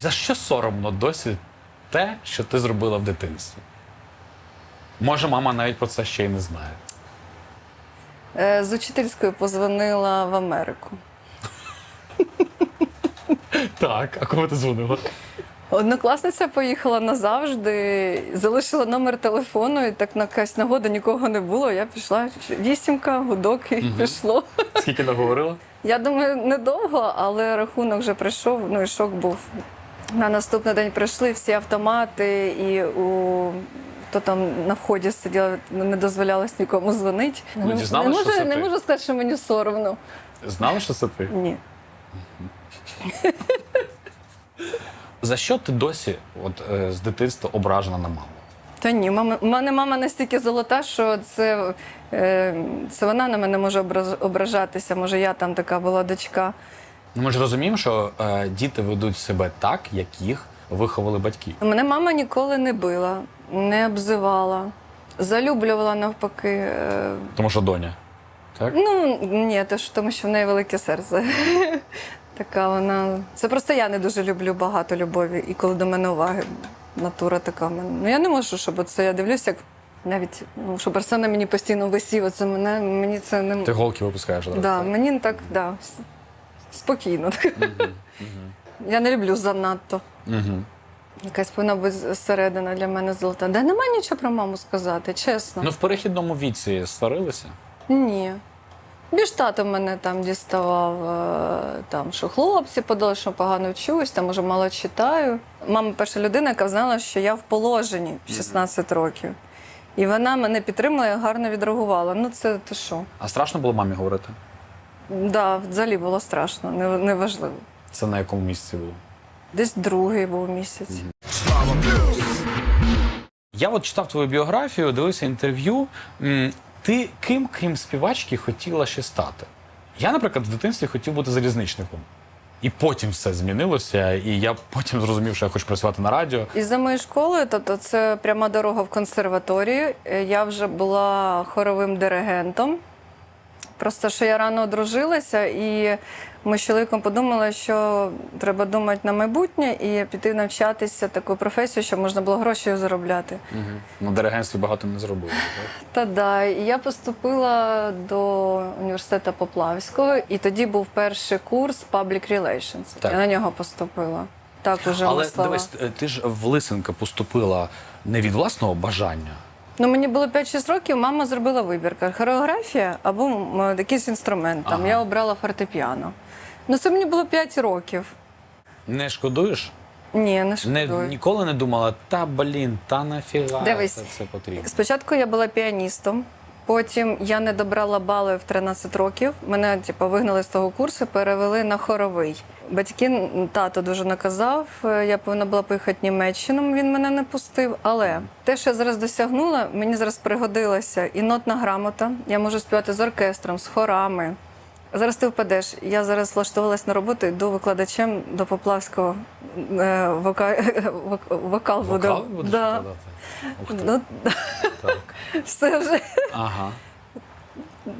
За що соромно досі те, що ти зробила в дитинстві? Може, мама навіть про це ще й не знає. Е, З учительською позвонила в Америку. Так, а кому ти дзвонила? Однокласниця поїхала назавжди, залишила номер телефону, і так на якась нагода нікого не було. Я пішла вісімка, гудок і пішло. Скільки наговорила? Я думаю, недовго, але рахунок вже прийшов. Ну і шок був. На наступний день прийшли всі автомати, і у хто там на вході сидів, не дозволялось нікому дзвонити. Ну, не, дізналась, не, що можу, це не ти? можу сказати, що мені соромно. Знала, що це ти? Ні. За що ти досі от, е, з дитинства ображена на маму? Та ні, мама, у мене мама настільки золота, що це, е, це вона на мене може ображатися. Може, я там така була дочка. Ну, ми ж розуміємо, що е, діти ведуть себе так, як їх виховали батьки. Мене мама ніколи не била, не обзивала, залюблювала навпаки. Е, Тому що доня. Так? ну, ні, то ж тому що в неї велике серце. Така вона. Це просто я не дуже люблю багато любові, і коли до мене уваги, натура така в мене. Ну я не можу, щоб це я дивлюся, як навіть ну, щоб Арсен на мені постійно висів. Оце мене мені це не Ти голки випускаєш. Да, мені так, да, спокійно. Я не люблю занадто. Якась повинна бути середина для мене золота. Да немає нічого про маму сказати, чесно. Ну, в перехідному віці сварилися. Ні. Більш тато мене там діставав, е, там, що хлопці подали, що погано вчусь, там може мало читаю. Мама перша людина, яка знала, що я в положенні 16 років. І вона мене підтримала і гарно відреагувала. Ну, це то що? А страшно було мамі говорити? Да, взагалі було страшно, неважливо. Це на якому місці було? Десь другий був місяць. Я от читав твою біографію, дивився інтерв'ю. Ти ким, крім співачки, хотіла ще стати? Я, наприклад, в дитинстві хотів бути залізничником. І потім все змінилося, і я потім зрозумів, що я хочу працювати на радіо. І за моєю школою, тобто це пряма дорога в консерваторію. Я вже була хоровим диригентом. Просто що я рано одружилася, і ми з чоловіком подумали, що треба думати на майбутнє і піти навчатися таку професію, щоб можна було гроші заробляти. На диригентстві багато не зробили. так? Та да, і я поступила до університету Поплавського, і тоді був перший курс Public Relations. Так. Я на нього поступила. Так уже Але дивись, ти ж в Лисенка поступила не від власного бажання. Ну, мені було 5-6 років, мама зробила вибір. Хореографія або м, якийсь інструмент. Там Ага. я обрала фортепіано. Ну, це мені було 5 років. Не шкодуєш? Ні, не Не, шкодую. ніколи не думала, та блін, та нафіга Дивись. це, все потрібно. Спочатку я була піаністом, потім я не добрала бали в 13 років. Мене типу, вигнали з того курсу, перевели на хоровий. Батьки, тато дуже наказав. е, Я повинна була поїхати Німеччину, він мене не пустив. Але те, що я зараз досягнула, мені зараз пригодилася і нотна грамота. Я можу співати з оркестром, з хорами. Зараз ти впадеш. Я зараз влаштувалась на роботу, йду викладачем до Поплавського вока... вокал, вокал буду. Вокал будеш Да. викладати? Ух ти. Ну, Так. все вже Ага.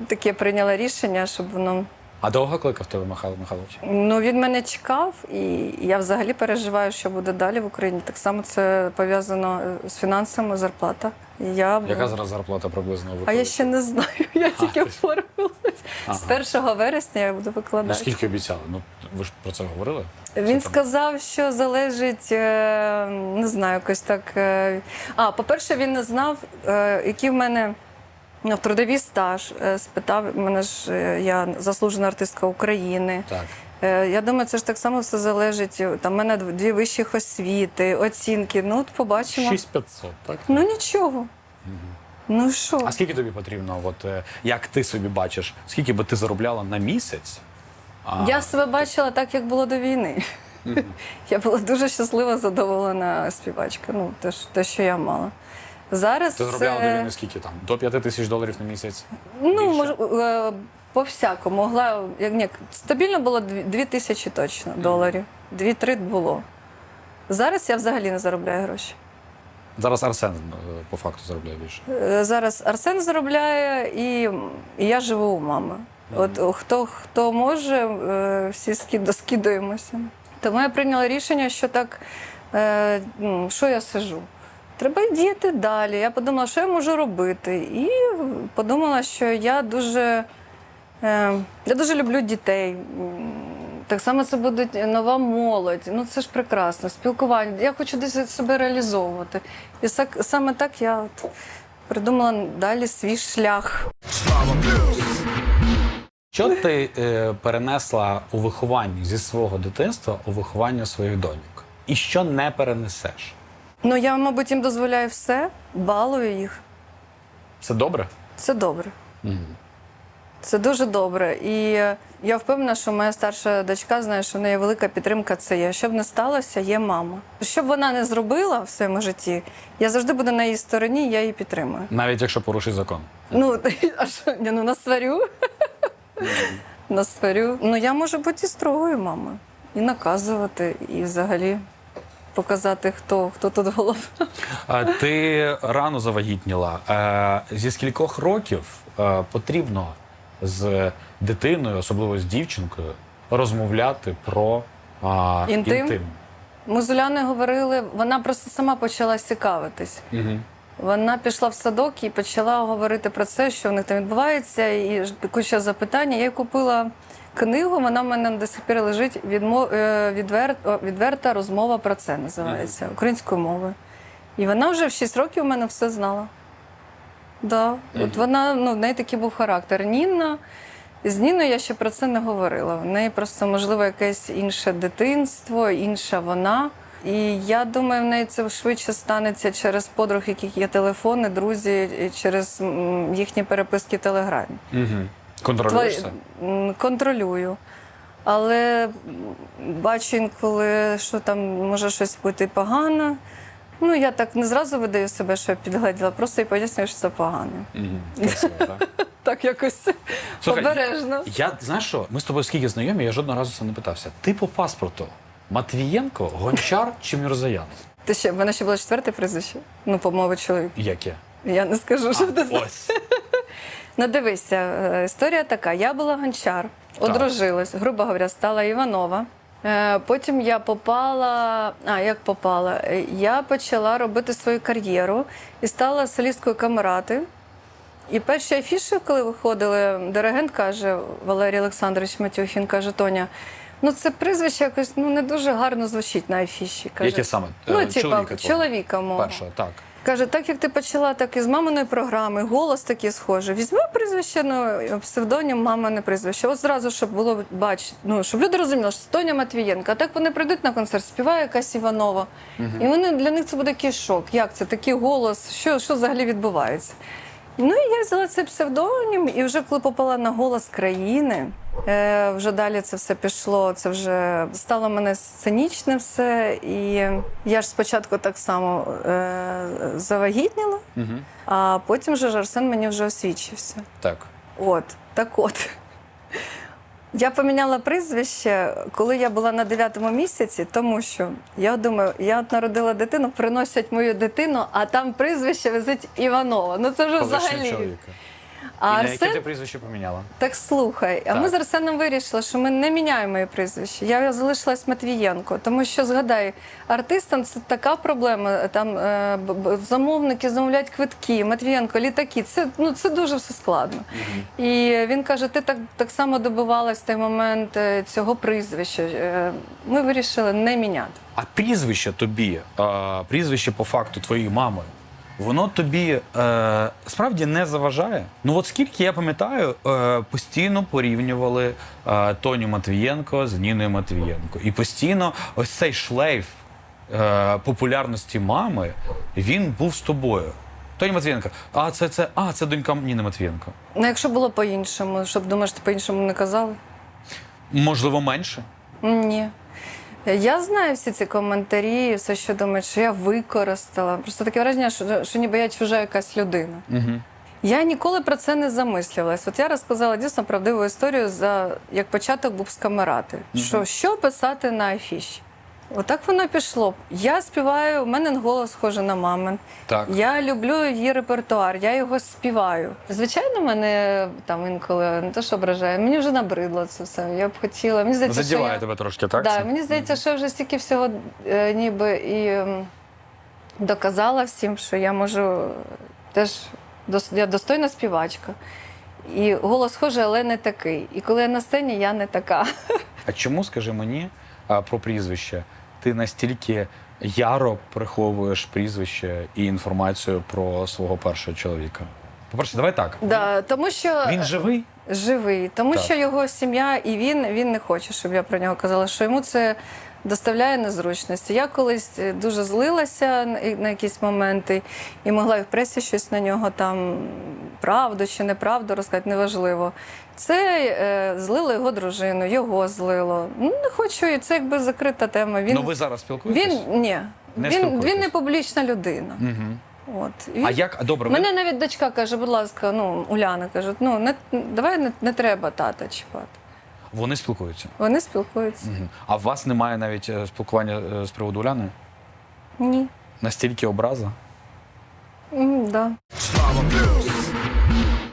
таке прийняла рішення, щоб воно. А довго кликав тебе Михайло Михайлович? Ну він мене чекав, і я взагалі переживаю, що буде далі в Україні. Так само це пов'язано е, з фінансами, зарплата. Я... Яка зараз зарплата приблизно А я ще не знаю. Я тільки ти- оформилась. З 1 вересня я буду викладати. скільки обіцяли? Ну ви ж про це говорили? Він Це сказав, що залежить, е, не знаю, якось так. е. А, по-перше, він не знав, який в мене ну, трудовий стаж. Е, Спитав мене ж, е, я заслужена артистка України. Так. Е, Я думаю, це ж так само все залежить. Там в мене дві вищих освіти, оцінки. Ну, от побачимо. 6500, так? Ну нічого. Ну що? А скільки тобі потрібно, от як ти собі бачиш, скільки би ти заробляла на місяць? А, Я себе бачила так, як було до війни. Я була дуже щаслива, задоволена співачка. Ну, те, те що я мала. Зараз Ти заробляла це... до війни скільки там? До 5 тисяч доларів на місяць? Ну, може, е, по-всякому. Могла, як ні, стабільно було дві- дві тисячі точно доларів. Дві-три було. Зараз я взагалі не заробляю гроші. Зараз Арсен е, по факту заробляє більше. Е, Зараз Арсен заробляє, і, я живу у мами. От хто хто може, е, всі скид- скидуємося. Тому я прийняла рішення, що так, ну, що я сижу. Треба діяти далі. Я подумала, що я можу робити. І подумала, що я дуже, е, я дуже люблю дітей. Так само це буде нова молодь. Ну це ж прекрасно, спілкування. Я хочу десь себе реалізовувати. І саме так я от придумала далі свій шлях. Слава! Що ти е, перенесла у вихованні зі свого дитинства у виховання своїх доньок? І що не перенесеш? Ну я, мабуть, їм дозволяю все, балую їх. Це добре? Це добре. Це дуже добре. І я впевнена, що моя старша дочка знає, що в неї велика підтримка це є. Що б не сталося, є мама. Що б вона не зробила в своєму житті, я завжди буду на її стороні, я її підтримую. Навіть якщо порушить закон. Ну, а що, ні, ну насварю. насварю. Ну, я можу бути і строгою мамою. І наказувати, і взагалі показати, хто, хто тут голова. А Ти рано завагітніла. Зі скількох років потрібно з дитиною, особливо з дівчинкою, розмовляти про а, Інтим? інтим? Музуляни говорили, вона просто сама почала цікавитись. Угу. Вона пішла в садок і почала говорити про це, що в них там відбувається, і куча запитань. Я їй купила книгу, вона в мене до сих пір лежить. Відмо... е, Відвер... Відверта розмова про це називається українською мовою. І вона вже в 6 років у мене все знала. Да. От вона, ну, в неї такий був характер. Ніна. З Ніною я ще про це не говорила. В неї просто, можливо, якесь інше дитинство, інша вона. І я думаю, в неї це швидше станеться через подруг, яких є телефони, друзі, через їхні переписки в телеграмі. Угу. Контролюєш Твої- це? Контролюю. Але бачу інколи, що там може щось бути погано. Ну, я так не зразу видаю себе, що я підгледіла, просто і пояснюю, що це погано. Угу. Красиво, так? Так якось Слухай, обережно. Я знаєш що? Ми з тобою скільки знайомі, я жодного разу це не питався. Ти по паспорту Матвієнко, Гончар чи Мірзаян? Ти ще, в мене ще було четверте прізвище. Ну, по мові чоловік. Яке? Я не скажу, що ти. Ось. Ну, дивися, е, історія така. Я була гончар, одружилась, грубо говоря, стала Іванова. Е, Потім я попала. А як попала? Е, Я почала робити свою кар'єру і стала солісткою камерати. І перші афіші, коли виходили, диригент каже Валерій Олександрович Матюхін, каже Тоня. Ну, це прізвище якось ну не дуже гарно звучить на афіші. Каже, Яке саме? Ну, типа, чоловіка чоловіка мого. Перша, так. Каже, так як ти почала, так і з маминої програми, голос такий схожий. Візьми прізвище, ну, псевдонім, мамине прізвище. От зразу, щоб було бач, ну, щоб люди розуміли, що Тоня Матвієнка. А так вони прийдуть на концерт, співає якась Іванова. І вони для них це буде який шок. Як це? Такий голос, що, що взагалі відбувається? Ну і я взяла цей псевдонім, і вже коли попала на голос країни, е, вже далі це все пішло. Це вже стало мене сценічне все. І я ж спочатку так само е, завагітніла, Угу. а потім вже ж Арсен мені вже освічився. Так. От, так от. Я поміняла прізвище, коли я була на дев'ятому місяці, тому що я думаю, я от народила дитину, приносять мою дитину, а там прізвище везуть Іванова. Ну це вже Колишнього взагалі. чоловіка. А І на яке Арсен ти прізвище поміняла? так слухай, а ми Так. з Арсеном вирішили, що ми не міняємо моє прізвище. Я залишилась Матвієнко, тому що згадай, артистам це така проблема. Там е, б- б- замовники замовляють квитки, Матвієнко, літаки. Це ну це дуже все складно. І він каже: ти так, так само добивалась в той момент е, цього прізвища. Е, Ми вирішили не міняти. А прізвище тобі, а, прізвище по факту твоєї мами, воно тобі е, справді не заважає. Ну от скільки я пам'ятаю, е, постійно порівнювали е, Тоню Матвієнко з Ніною Матвієнко. І постійно ось цей шлейф е, популярності мами він був з тобою. Тоня Матвієнко, а це це, а це донька Ніни Матвієнко. Ну, якщо було по-іншому, щоб думаєш, ти по-іншому не казали? Можливо, менше. Ні. Я знаю всі ці коментарі, все, що думають, що я використала. Просто таке враження, що, що ніби я чужа якась людина. Угу. Я ніколи про це не замислювалась. От я розказала дійсно правдиву історію, за як початок був з камерати. Що, що писати на афіші? Отак воно пішло. Я співаю, у мене голос схожий на мамин. Так. Я люблю її репертуар, я його співаю. Звичайно, мене там інколи не то, що ображає, мені вже набридло це все. Я б хотіла. Мені здається, що Задіває я... тебе трошки, так? Да, мені здається, що я вже стільки всього е, ніби і доказала всім, що я можу теж дос- я достойна співачка. І голос схожий, але не такий. І коли я на сцені, я не така. А чому, скажи мені, про прізвище, ти настільки яро приховуєш прізвище і інформацію про свого першого чоловіка? По-перше, давай так. Да, тому що Він живий? живий, тому Так. що його сім'я і він, він не хоче, щоб я про нього казала, що йому це доставляє незручності. Я колись е, дуже злилася на якісь моменти і могла і в пресі щось на нього там правду чи неправду розказати, неважливо. Це е, злило його дружину, його злило. Ну, не хочу, і це якби закрита тема. Він, Ну ви зараз спілкуєтесь? він ні. Не він, він не публічна людина. Угу. От. А як, добре, ви- Мене навіть дочка каже, будь ласка, ну, Уляна каже, ну не давай не, не треба тата чіпати. Вони спілкуються. Вони спілкуються. Угу. А у вас немає навіть е, спілкування е, з приводу Уляни? Ні. Настільки образа? М, да. Слава плюс.